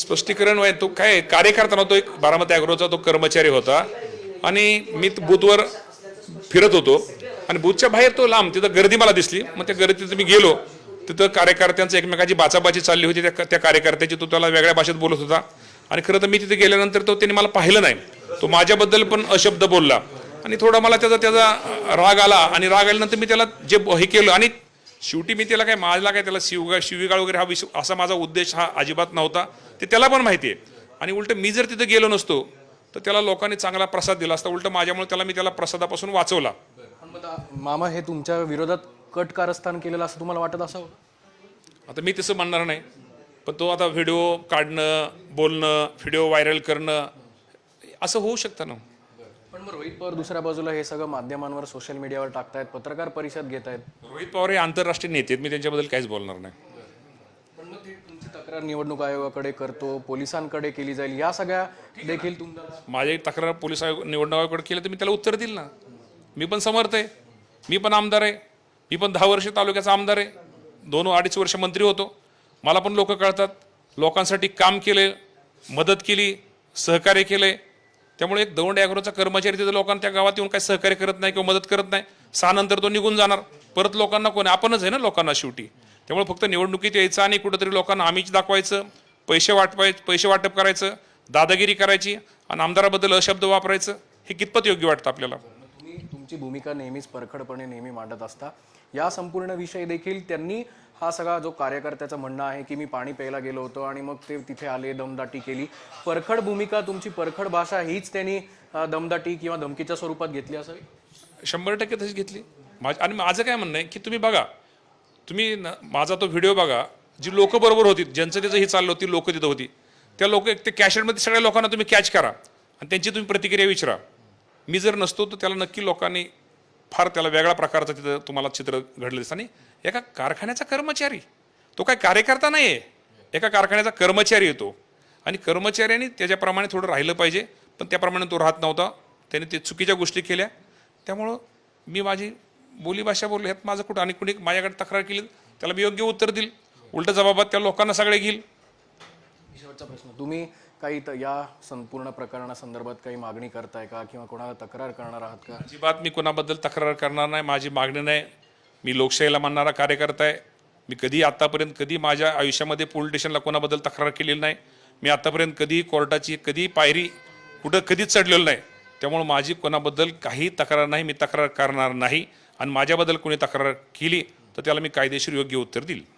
स्पष्टीकरण व्हाय तो काय कार्यकर्ता नव्हतो एक बारामती अॅग्रोचा तो कर्मचारी होता. आणि मी बूथवर फिरत होतो. आणि बूथच्या बाहेर तो लांब तिथं गर्दी मला दिसली. मग त्या गर्दीत मी गेलो. तिथं कार्यकर्त्यांचं एकमेकाची बाचाबाची चालली होती. त्या त्या कार्यकर्त्याची तो त्याला वेगळ्या भाषेत बोलत होता. आणि खरं तर मी तिथे गेल्यानंतर तो त्यांनी मला पाहिलं नाही. तो माझ्याबद्दल पण अशब्द बोलला. आणि थोडा मला त्याचा त्याचा राग आला. आणि राग आल्यानंतर मी त्याला जे हे केलं. आणि शेवटी मी त्याला काय माझला काय त्याला शिवगा शिवीगाळ वगैरे हा विषय असा माझा उद्देश हा अजिबात नव्हता. ते त्याला पण माहिती आहे आणि उलट मी जर तिथे गेलो नसतो तर त्याला लोकांनी चांगला प्रसाद दिला असता. उलट माझ्यामुळे त्याला मी त्याला प्रसादापासून वाचवला. मामा हे तुमच्या विरोधात कट कारस्थान केलेलं असं तुम्हाला वाटत असावं? आता मी तसं म्हणणार नाही. पण तो आता व्हिडिओ काढणं बोलणं व्हिडिओ व्हायरल करणं असं होऊ शकतं ना. पण मग रोहित पवार दुसऱ्या बाजूला हे सगळं माध्यमांवर सोशल मीडियावर टाकतायत पत्रकार परिषद घेत आहेत रोहित पवार हे आंतरराष्ट्रीय नेते आहेत. मी त्यांच्याबद्दल काहीच बोलणार नाही. पण मग ते तुमची तक्रार निवडणूक आयोगाकडे करतो पोलिसांकडे केली जाईल या सगळ्या देखील तुमच्या माझी तक्रार पोलीस आयोग निवडणूक आयोगाकडे केलं तर मी त्याला उत्तर देईल ना. मी पण समर्थ आहे. मी पण आमदार आहे. मी पण दहा वर्ष तालुक्याचा आमदार आहे. दोन अडीच वर्ष मंत्री होतो. मला पण लोक कळतात. लोकांसाठी काम केले मदत केली सहकार्य केले. त्यामुळे एक दौंड ॲग्रोचा कर्मचारी तिथे लोकांना त्या गावात येऊन काही सहकार्य करत नाही किंवा मदत करत नाही. सहा नंतर तो निघून जाणार. परत लोकांना कोण आपणच आहे ना लोकांना शेवटी. त्यामुळे फक्त निवडणुकीत यायचं आणि कुठंतरी लोकांना आम्हीच दाखवायचं पैसे वाटवाय पैसे वाटप करायचं दादागिरी करायची आणि आमदाराबद्दल अशब्द वापरायचं हे कितपत योग्य वाटतं आपल्याला? तुम्ही तुमची भूमिका नेहमीच परखडपणे नेहमी मांडत असता. या संपूर्ण विषय देखील त्यांनी हा सगळा जो कार्यकर्त्याचं म्हणणं आहे की मी पाणी प्यायला गेलो होतो आणि मग ते तिथे आले दमदाटी केली. परखड भूमिका तुमची परखड भाषा हीच त्यांनी दमदाटी किंवा धमकीच्या स्वरूपात घेतली असावी? शंभर टक्के तशीच घेतली. माझ आणि माझं काय म्हणणं आहे की तुम्ही बघा तुम्ही न- माझा तो व्हिडिओ बघा जी लोक बरोबर होती ज्यांचं त्याचं हे चाललं होती लोक तिथं होती. त्या लोक ते कॅशेटमध्ये सगळ्या लोकांना तुम्ही कॅच करा आणि त्यांची तुम्ही प्रतिक्रिया विचारा. मी जर नसतो तर त्याला नक्की लोकांनी फार त्याला वेगळ्या प्रकारचं तिथं तुम्हाला चित्र घडलं दिसतं. आणि एका कारखान्याचा कर्मचारी तो काय कार्यकर्ता नाही आहे एका कारखान्याचा कर्मचारी येतो. आणि कर्मचाऱ्यांनी त्याच्याप्रमाणे थोडं राहिलं पाहिजे पण त्याप्रमाणे तो राहत नव्हता. त्याने ते चुकीच्या गोष्टी केल्या. त्यामुळं मी माझी बोलीभाषा बोललो ह्यात माझं कुठं आणि कुणी माझ्याकडे तक्रार केली त्याला मी योग्य उत्तर देईल. उलट जबाबात त्या लोकांना सगळे घेईल. शेवटचा प्रश्न. तुम्ही काही त- या संपूर्ण प्रकरणासंदर्भात काही मागणी करताय का? किंवा कोणाला तक्रार करणार आहात का? अजिबात मी कोणाबद्दल तक्रार करणार नाही माझी मागणी नाही. मी लोकशाहीला मानणारा कार्यकर्ता आहे मी कधी आत्तापर्यंत कधी माझ्या आयुष्यामध्ये पोलीस स्टेशनला कोणाबद्दल तक्रार केलेली नाही. मी आत्तापर्यंत कधी कोर्टाची कधी पायरी कुठं कधीच चढलेलो नाही. त्यामुळे माझी कोणाबद्दल काही तक्रार नाही मी तक्रार करणार नाही. आणि माझ्याबद्दल कोणी तक्रार केली तर त्याला मी कायदेशीर योग्य उत्तर देईल